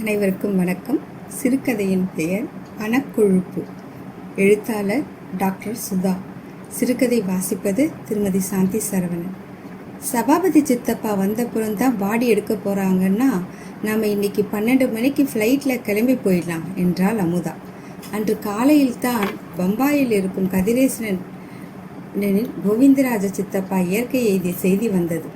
அனைவருக்கும் வணக்கம். சிறுகதையின் பெயர் பணக்கொழுப்பு எழுத்தாளர் டாக்டர் சுதா. சிறுகதை வாசிப்பது திருமதி சாந்தி சரவணன். சபாபதி சித்தப்பா வந்தப்புறம் தான் பாடி எடுக்க போகிறாங்கன்னா நாம் இன்னைக்கு பன்னெண்டு மணிக்கு ஃப்ளைட்டில் கிளம்பி போயிடலாம் என்றாள் அமுதா. அன்று காலையில் தான் பம்பாயில் இருக்கும் கதிரேசனன் கோவிந்தராஜ சித்தப்பா இயற்கை எய்திய செய்தி வந்தது.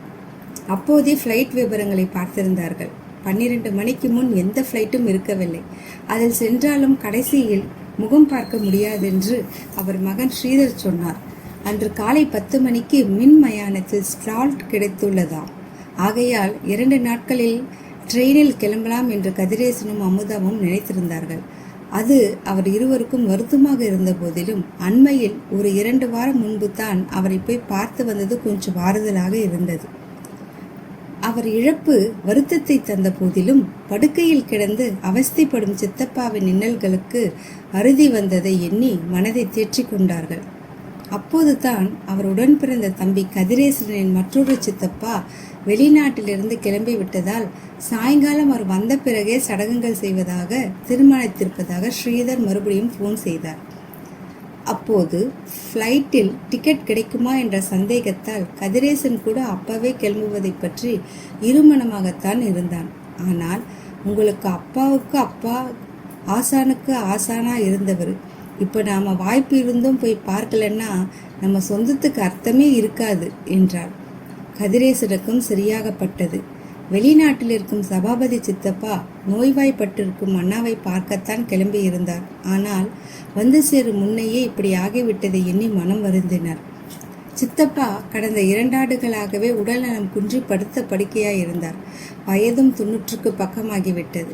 அப்போதே ஃப்ளைட் விவரங்களை பார்த்திருந்தார்கள். பன்னிரண்டு மணிக்கு முன் எந்த ஃப்ளைட்டும் இருக்கவில்லை. அதில் சென்றாலும் கடைசியில் முகம் பார்க்க முடியாதென்று அவர் மகன் ஸ்ரீதர் சொன்னார். அன்று காலை பத்து மணிக்கு மின் மயானத்தில் ஸ்லாட் கிடைத்துள்ளதாம். ஆகையால் இரண்டு நாட்களில் ட்ரெயினில் கிளம்பலாம் என்று கதிரேசனும் அமுதாவும் நினைத்திருந்தார்கள். அது அவர் இருவருக்கும் வருத்தமாக இருந்த போதிலும் அண்மையில் ஒரு இரண்டு வாரம் முன்பு தான் அவரை போய் பார்த்து வந்தது கொஞ்சம் ஆறுதலாக இருந்தது. அவர் இழப்பு வருத்தத்தை தந்த போதிலும் படுக்கையில் கிடந்து அவஸ்தைப்படும் சித்தப்பாவின் இன்னல்களுக்கு அறுதி வந்ததை எண்ணி மனதை தேற்றிக் கொண்டார்கள். அப்போது தான் அவர் உடன் பிறந்த தம்பி கதிரேசனின் மற்றொரு சித்தப்பா வெளிநாட்டிலிருந்து கிளம்பி விட்டதால் சாயங்காலம் அவர் வந்த பிறகே சடங்குகள் செய்வதாக தீர்மானித்திருப்பதாக ஸ்ரீதர் மறுபடியும் ஃபோன் செய்தார். அப்போது ஃப்ளைட்டில் டிக்கெட் கிடைக்குமா என்ற சந்தேகத்தால் கதிரேசன் கூட அப்பவே கிளம்புவதை பற்றி இருமணமாகத்தான் இருந்தான். ஆனால் உங்களுக்கு அப்பாவுக்கு அப்பா ஆசானுக்கு ஆசானா இருந்தவர். இப்போ நாம் வாய்ப்பு இருந்தும் போய் பார்க்கலன்னா நம்ம சொந்தத்துக்கு அர்த்தமே இருக்காது என்றார் கதிரேசனுக்கும் சரியாகப்பட்டது. வெளிநாட்டில் இருக்கும் சபாபதி சித்தப்பா நோய்வாய்ப்பட்டிருக்கும் அண்ணாவை பார்க்கத்தான் கிளம்பி இருந்தார் ஆனால் வந்து சேரும் முன்னையே இப்படி ஆகிவிட்டதை எண்ணி மனம் வருந்தினர். சித்தப்பா கடந்த இரண்டாண்டுகளாகவே உடல்நலம் குன்றி படுத்த படுக்கையாய் இருந்தார் வயதும் தொன்னூற்றுக்கு பக்கமாகிவிட்டது.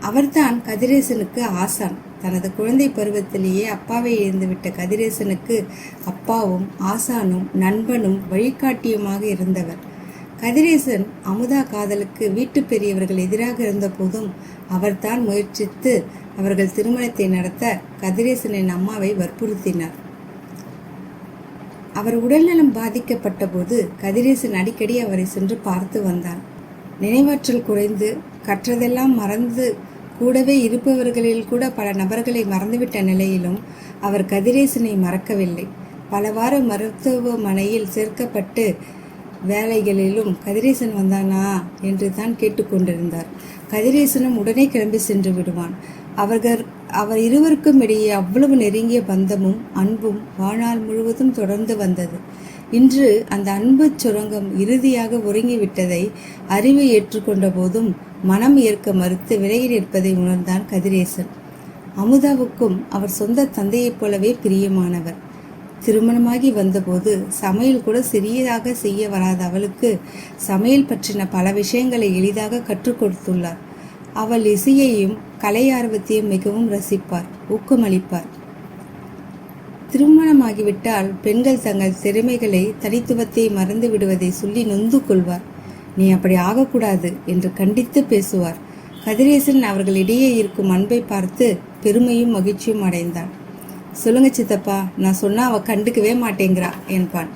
அவர்தான் கதிரேசனுக்கு ஆசான். தனது குழந்தை பருவத்திலேயே அப்பாவை இழந்துவிட்ட கதிரேசனுக்கு அப்பாவும் ஆசானும் நண்பனும் வழிகாட்டியுமாக இருந்தவர். கதிரேசன் அமுதா காதலுக்கு வீட்டு பெரியவர்கள் எதிராக இருந்த போதும் அவர்தான் முயற்சித்து அவர்கள் திருமணத்தை நடத்த கதிரேசனின் அம்மாவை வற்புறுத்தினார். அவர் உடல்நலம் பாதிக்கப்பட்ட போது கதிரேசன் அடிக்கடி அவரை சென்று பார்த்து வந்தான். நினைவாற்றல் குறைந்து கற்றதெல்லாம் மறந்து கூடவே இருப்பவர்களில் கூட பல நபர்களை மறந்துவிட்ட நிலையிலும் அவர் கதிரேசனை மறக்கவில்லை. பலவாறு மருத்துவமனையில் சேர்க்கப்பட்டு வேலைகளிலும் கதிரேசன் வந்தானா என்று தான் கேட்டுக்கொண்டிருந்தார். கதிரேசனும் உடனே கிளம்பி சென்று விடுவான். அவர்கள் அவர் இருவருக்கும் இடையே அவ்வளவு நெருங்கிய பந்தமும் அன்பும் வாழ்நாள் முழுவதும் தொடர்ந்து வந்தது. இன்று அந்த அன்பு சுரங்கம் இறுதியாக ஒருங்கிவிட்டதை அறிவை ஏற்றுக்கொண்ட போதும் மனம் ஏற்க மறுத்து விலகி நிற்பதை உணர்ந்தான் கதிரேசன். அமுதாவுக்கும் அவர் சொந்த தந்தையைப் போலவே பிரியமானவர். திருமணமாகி வந்தபோது சமையல் கூட சிறியதாக செய்ய வராத அவளுக்கு சமையல் பற்றின பல விஷயங்களை எளிதாக கற்றுக் கொடுத்துள்ளார். அவள் இசையையும் கலை ஆர்வத்தையும் மிகவும் ரசிப்பார் ஊக்கமளிப்பார். திருமணமாகிவிட்டால் பெண்கள் தங்கள் திறமைகளை தனித்துவத்தை மறந்து விடுவதை சொல்லி நொந்து கொள்வார். நீ அப்படி ஆகக்கூடாது என்று கண்டித்து பேசுவார். கதிரேசன் அவர்களிடையே இருக்கும் அன்பை பார்த்து பெருமையும் மகிழ்ச்சியும் அடைந்தான். சொல்லுங்க சித்தப்பா நான் சொன்னால் அவள் கண்டுக்கவே மாட்டேங்கிறா என்பான்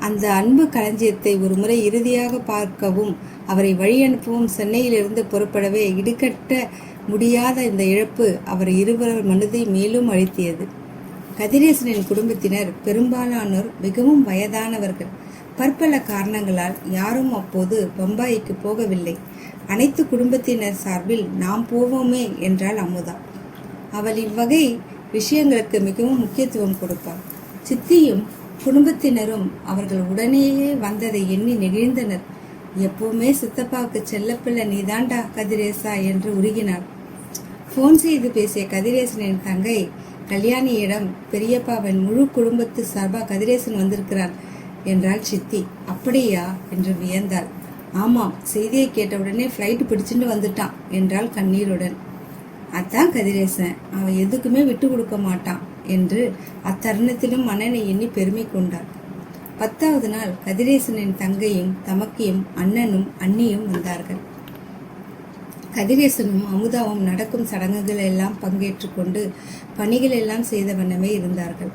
அந்த அன்பு களஞ்சியத்தை ஒரு முறை இறுதியாக பார்க்கவும் அவரை வழி அனுப்பவும் சென்னையிலிருந்து புறப்படவே இடுகட்ட முடியாத இந்த இழப்பு அவர் இருவர் மனதை மேலும் அழுத்தியது. கதிரேசனின் குடும்பத்தினர் பெரும்பாலானோர் மிகவும் வயதானவர்கள். பற்பல காரணங்களால் யாரும் அப்போது பம்பாய்க்கு போகவில்லை. அனைத்து குடும்பத்தினர் சார்பில் நாம் போவோமே என்றாள் அமுதா. அவள் இவ்வகை விஷயங்களுக்கு மிகவும் முக்கியத்துவம் கொடுப்பார் சித்தியும் குடும்பத்தினரும் அவர்கள் உடனேயே வந்ததை எண்ணி நெகிழ்ந்தனர். எப்பவுமே சித்தப்பாவுக்கு செல்லப்பிள்ளை நீதாண்டா கதிரேசா என்று உருகினார். ஃபோன் செய்து பேசிய கதிரேசனின் தங்கை கல்யாணியிடம் பெரியப்பாவின் முழு குடும்பத்து சார்பா கதிரேசன் வந்திருக்கிறான் என்றாள் சித்தி. அப்படியா? என்று வியந்தாள். ஆமாம் செய்தியை கேட்டவுடனே ஃப்ளைட் பிடிச்சிட்டு வந்துட்டான் என்றாள் கண்ணீருடன். அதான் கதிரேசன் அவன் எதுக்குமே விட்டு கொடுக்க மாட்டான் என்று அத்தருணத்திலும் மன்னனை எண்ணி பெருமை கொண்டார் பத்தாவது நாள் கதிரேசனின் தங்கையும் தமக்கையும் அண்ணனும் அண்ணியும் வந்தார்கள். கதிரேசனும் அமுதாவும் நடக்கும் சடங்குகள் எல்லாம் பங்கேற்று கொண்டு பணிகள் எல்லாம் செய்த வண்ணமே இருந்தார்கள்.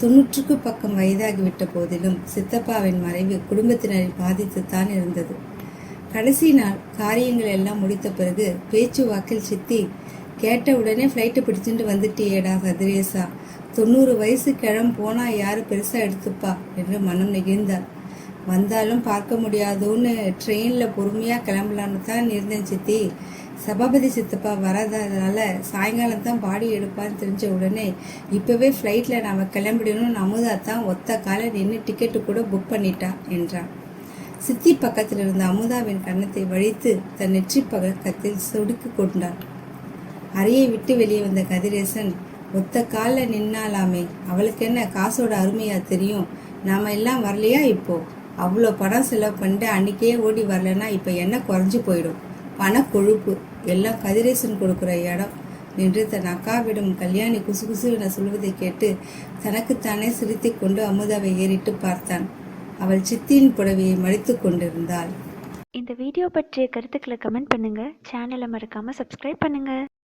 தொன்னூற்றுக்கு பக்கம் வயதாகிவிட்ட போதிலும் சித்தப்பாவின் மறைவு குடும்பத்தினரை பாதித்துத்தான் இருந்தது. கடைசி நாள் காரியங்கள் எல்லாம் முடித்த பிறகு பேச்சு வாக்கில் சித்தி கேட்ட உடனே ஃப்ளைட்டை பிடிச்சிட்டு வந்துட்டியேடா கதிரேசா. தொண்ணூறு வயசு கிழம் போனால் யாரு பெருசாக எடுத்துப்பா என்று மனம் நெகிழ்ந்தார் வந்தாலும் பார்க்க முடியாதோன்னு ட்ரெயினில் பொறுமையாக கிளம்பலான்னு தான் இருந்தேன் சித்தி. சபாபதி சித்தப்பா வராததுனால சாயங்காலம் தான் பாடி எடுப்பான்னு தெரிஞ்ச உடனே இப்போவே ஃப்ளைட்டில் நாம் கிளம்பிடணும்னு அமுதா தான் ஒத்த காலை நின்று டிக்கெட்டு கூட புக் பண்ணிட்டா என்றான். சித்தி பக்கத்தில் இருந்த அமுதாவின் கன்னத்தை வழித்து தன் நெற்றி பக்கத்தில் சொடுக்கு கொண்டான். அறையை விட்டு வெளியே வந்த கதிரேசன் ஒத்த காலில் நின்னாலாமே அவளுக்கு என்ன காசோட அருமையா தெரியும்? நாம எல்லாம் வரலையா இப்போ? அவ்வளோ பணம் செலவு பண்ணிட்டு அன்னைக்கே ஓடி வரலன்னா இப்போ என்ன குறைஞ்சு போயிடும்? பண கொழுப்பு எல்லாம் கதிரேசன் கொடுக்குற இடம். நின்று தன் அக்காவிடம் கல்யாணி குசு குசு என சொல்வதை கேட்டு தனக்குத்தானே சிரித்தி கொண்டு அமுதாவை ஏறிட்டு பார்த்தான். அவள் சித்தியின் புடவையை மடித்து கொண்டிருந்தாள். இந்த வீடியோ பற்றிய கருத்துக்களை கமெண்ட் பண்ணுங்கள் சேனலை மறக்காமல் சப்ஸ்கிரைப் பண்ணுங்கள்